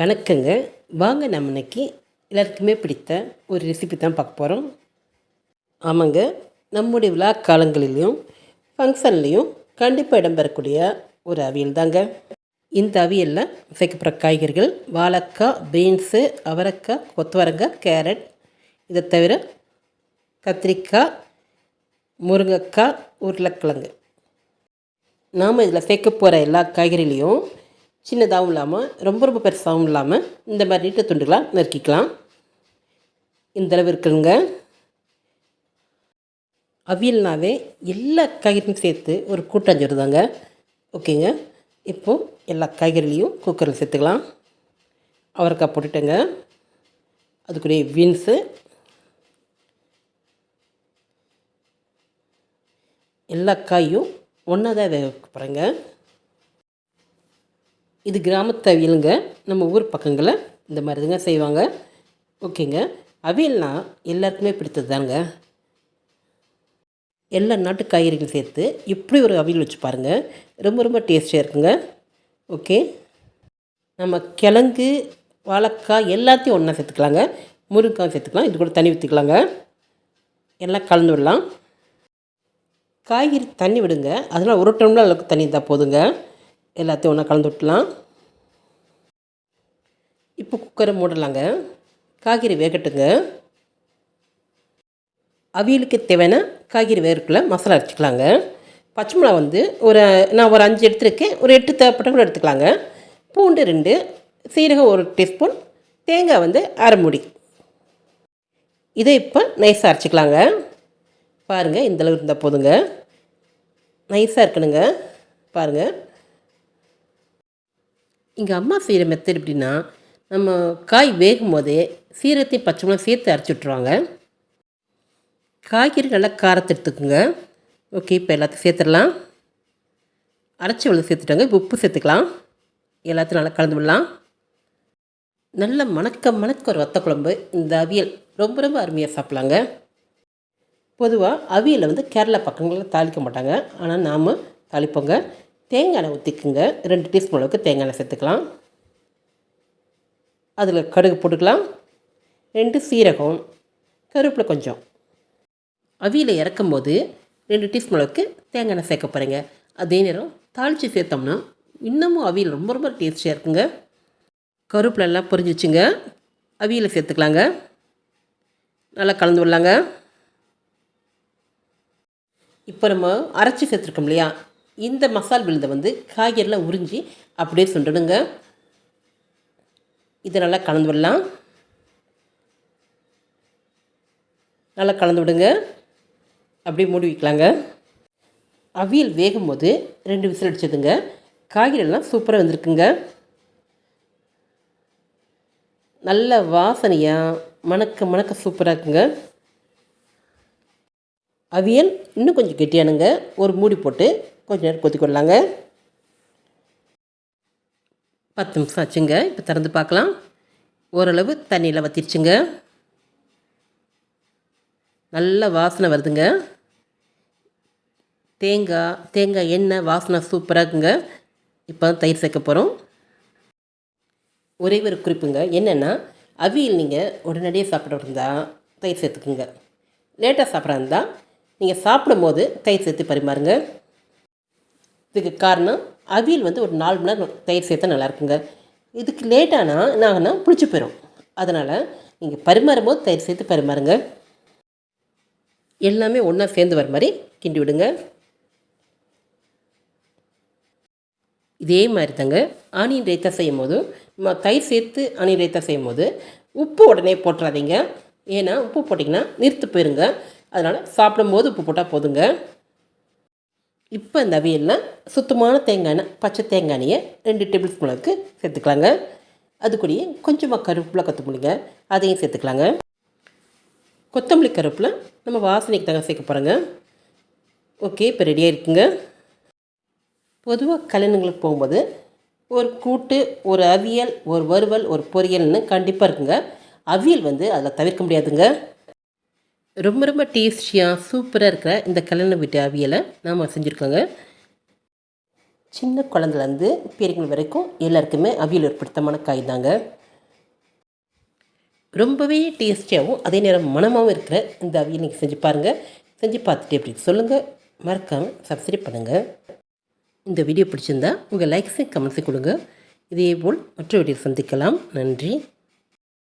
வணக்கங்க. வாங்க நம்ம இன்னைக்கு எல்லாருக்குமே பிடித்த ஒரு ரெசிபி தான் பார்க்க போகிறோம் ஆமாங்க. நம்முடைய விழா காலங்களிலையும் ஃபங்க்ஷன்லேயும் கண்டிப்பாக இடம்பெறக்கூடிய ஒரு அவியல் தாங்க. இந்த அவியலில் சேர்க்கப்படுற காய்கறிகள் வாழைக்காய் பீன்ஸு அவரைக்காய் கொத்தவரங்காய் கேரட் இதை தவிர கத்திரிக்காய் முருங்கைக்காய் உருளைக்கிழங்கு. நாம் இதில் சேர்க்க போகிற எல்லா காய்கறிலையும் சின்னதாகவும் இல்லாமல் ரொம்ப ரொம்ப பெருசாகவும் இல்லாமல் இந்த மாதிரி நீட்ட துண்டுகளாக நறுக்கிக்கலாம். இந்தளவு இருக்குங்க. அவியல்னாவே எல்லா காய்கறியும் சேர்த்து ஒரு கூட்டாஞ்சோறு தாங்க. ஓகேங்க. இப்போது எல்லா காய்கறிலையும் குக்கரில் சேர்த்துக்கலாம். அவரைக்காய் போட்டுட்டேங்க. அதுக்குரிய பீன்ஸு எல்லா காயும் ஒன்றா தான் வேக போகிறேங்க இது கிராமத்து அவியலுங்க. நம்ம ஊர் பக்கங்களில் இந்த மாதிரி தாங்க செய்வாங்க. ஓகேங்க. அவியல்னால் எல்லாருக்குமே பிடித்தது தாங்க எல்லா நாட்டு காய்கறிகளும் சேர்த்து இப்படி ஒரு அவியல் வச்சு பாருங்கள் ரொம்ப ரொம்ப டேஸ்டியாக இருக்குங்க. ஓகே. நம்ம கிழங்கு வாழைக்காய் எல்லாத்தையும் ஒன்றா சேர்த்துக்கலாங்க. முருங்கைக்காய் சேர்த்துக்கலாம். இது கூட தண்ணி ஊற்றிக்கலாங்க எல்லாம் கலந்து விடலாம். காய்கறி தண்ணி விடுங்க. அதனால் ஒரு டம்ளர் அளவுக்கு தண்ணி இருந்தால் போதுங்க. எல்லாத்தையும் ஒன்றா கலந்து விட்டலாம். இப்போ குக்கரை மூடலாங்க. காய்கறி வேகட்டுங்க. அவியலுக்கு தேவையான காய்கறி வேர்க்குள்ள மசாலா அரைச்சிக்கலாங்க. பச்சை மிளகா வந்து ஒரு நான் ஒரு அஞ்சு எடுத்துருக்கேன். ஒரு எட்டு தேவைப்பட்ட கூட எடுத்துக்கலாங்க. பூண்டு ரெண்டு சீரகம் ஒரு டீஸ்பூன் தேங்காய் வந்து அரை மூடி. இதை இப்போ நைஸாக அரைச்சிக்கலாங்க. பாருங்கள் இந்தளவு இருந்தால் போதுங்க. நைஸாக இருக்கணுங்க. பாருங்கள் எங்கள் அம்மா செய்கிற மெத்தட் எப்படின்னா நம்ம காய் வேகும் போதே சீரத்தையும் பச்சை சேர்த்து அரைச்சி விட்ருவாங்க காய்கறி நல்லா காரத்தை எடுத்துக்கோங்க. ஓகே இப்போ எல்லாத்தையும் சேர்த்துடலாம். அரைச்சி வளர்ந்து சேர்த்துட்டாங்க. இப்போ உப்பு சேர்த்துக்கலாம். எல்லாத்தையும் நல்லா கலந்து விடலாம். நல்ல மணக்க மணக்க ஒரு வத்த குழம்பு. இந்த அவியல் ரொம்ப ரொம்ப அருமையாக சாப்பிட்லாங்க. பொதுவாக அவியலை வந்து கேரளா பக்கங்களில் தாளிக்க மாட்டாங்க. ஆனால் நாம் தாளிப்போங்க. தேங்காய் எண்ணெய் ஊற்றிக்குங்க ரெண்டு டீஸ்பூன் அளவுக்கு தேங்காய் எண்ணெய் சேர்த்துக்கலாம். அதில் கடுகு போட்டுக்கலாம். ரெண்டு சீரகம் கருவேப்பிலை கொஞ்சம். அவியில் இறக்கும் போது ரெண்டு டீஸ்பூன் அளவுக்கு தேங்காய் எண்ணெய் சேர்க்க போகிறேங்க அதே நேரம் தாளித்து சேர்த்தோம்னா இன்னமும் அவியல் ரொம்ப ரொம்ப டேஸ்டியாக இருக்குங்க. கருவேப்பிலெல்லாம் பொரிஞ்சிச்சுங்க. அவியில் சேர்த்துக்கலாங்க. நல்லா கலந்து விடலாங்க. இப்போ நம்ம அரைச்சி சேர்த்துருக்கோம் இல்லையா? இந்த மசால் விழுதை வந்து காய்கறிலாம் உறிஞ்சி அப்படியே சுண்டணுங்க. இதை நல்லா கலந்து விடலாம். நல்லா கலந்து விடுங்க. அப்படியே மூடி வைக்கலாங்க. அவியல் வேகும் போது ரெண்டு விசில் அடிச்சதுங்க. காய்கறியெல்லாம் சூப்பராக வந்திருக்குங்க. நல்ல வாசனையாக மணக்க மணக்க சூப்பராக இருக்குங்க. அவியல் இன்னும் கொஞ்சம் கெட்டியானுங்க. ஒரு மூடி போட்டு கொஞ்ச நேரம் கொதிக்கொடலாங்க பத்து நிமிஷம் ஆச்சுங்க. இப்போ திறந்து பார்க்கலாம். ஓரளவு தண்ணியில் வத்திருச்சுங்க. நல்ல வாசனை வருதுங்க. தேங்காய் தேங்காய் எண்ணெய் வாசனை சூப்பராக இருக்குங்க. இப்போ தயிர் சேர்க்க போகிறோம் ஒரே ஒரு குறிப்புங்க. என்னென்னா அவியல் நீங்கள் உடனடியாக சாப்பிட இருந்தால் தயிர் சேர்த்துக்குங்க. லேட்டாக சாப்பிட்றா இருந்தால் நீங்கள் சாப்பிடும் போது தயிர் சேர்த்து பரிமாறுங்க. இதுக்கு காரணம் அவியல் வந்து ஒரு நாலு மணி நேரம் தயிர் சேர்த்தா நல்லாயிருக்குங்க இதுக்கு லேட்டானா என்ன ஆகுனா புளிச்சு போயிடும் அதனால் நீங்கள் பரிமாறும் போது தயிர் சேர்த்து பரிமாறுங்க. எல்லாமே ஒன்றா சேர்ந்து வர மாதிரி கிண்டி விடுங்க. இதே மாதிரி தாங்க ஆனியன் ரைத்தா செய்யும் போது தயிர் சேர்த்து ஆனியன் ரைத்தா செய்யும் போது உப்பு உடனே போட்டுறாதீங்க. ஏன்னா உப்பு போட்டிங்கன்னா நிறுத்து போயிருங்க. அதனால் சாப்பிடும்போது உப்பு போட்டால் போதுங்க. இப்போ இந்த அவியலில் சுத்தமான தேங்காய் எண்ணெய் பச்சை தேங்காய் எண்ணெயை ரெண்டு டேபிள் ஸ்பூன் அளவுக்கு சேர்த்துக்கலாங்க. அது கூடயே கொஞ்சமாக கருவேப்பில் கொத்தமல்லிங்க அதையும் சேர்த்துக்கலாங்க. கொத்தமல்லி கருவேப்பில் நம்ம வாசனைக்கு தாங்க சேர்க்க போகிறோங்க ஓகே இப்போ ரெடியாக இருக்குங்க பொதுவாக கல்யாணங்களுக்கு போகும்போது ஒரு கூட்டு ஒரு அவியல் ஒரு வறுவல் ஒரு பொரியல்னு கண்டிப்பாக இருக்குங்க. அவியல் வந்து அதில் தவிர்க்க முடியாதுங்க. ரொம்ப ரொம்ப டேஸ்டியாக சூப்பராக இருக்கிற இந்த கல்யாண வீட்டு அவியலை நாம் செஞ்சுருக்கோங்க. சின்ன குழந்தைலேருந்து பெரியவங்க வரைக்கும் எல்லாருக்குமே அவியல் ஒரு பிடித்தமான காய் தாங்க. ரொம்பவே டேஸ்டியாகவும் அதே நேரம் மணமாகவும் இருக்கிற இந்த அவியல் நீங்கள் செஞ்சு பாருங்கள் செஞ்சு பார்த்துட்டு எப்படி சொல்லுங்கள் மறக்காமல் சப்ஸ்கிரைப் பண்ணுங்கள் இந்த வீடியோ பிடிச்சிருந்தா உங்கள் லைக்ஸையும் கமெண்ட்ஸையும் கொடுங்க. இதே போல் மற்ற வீடியோ சந்திக்கலாம். நன்றி.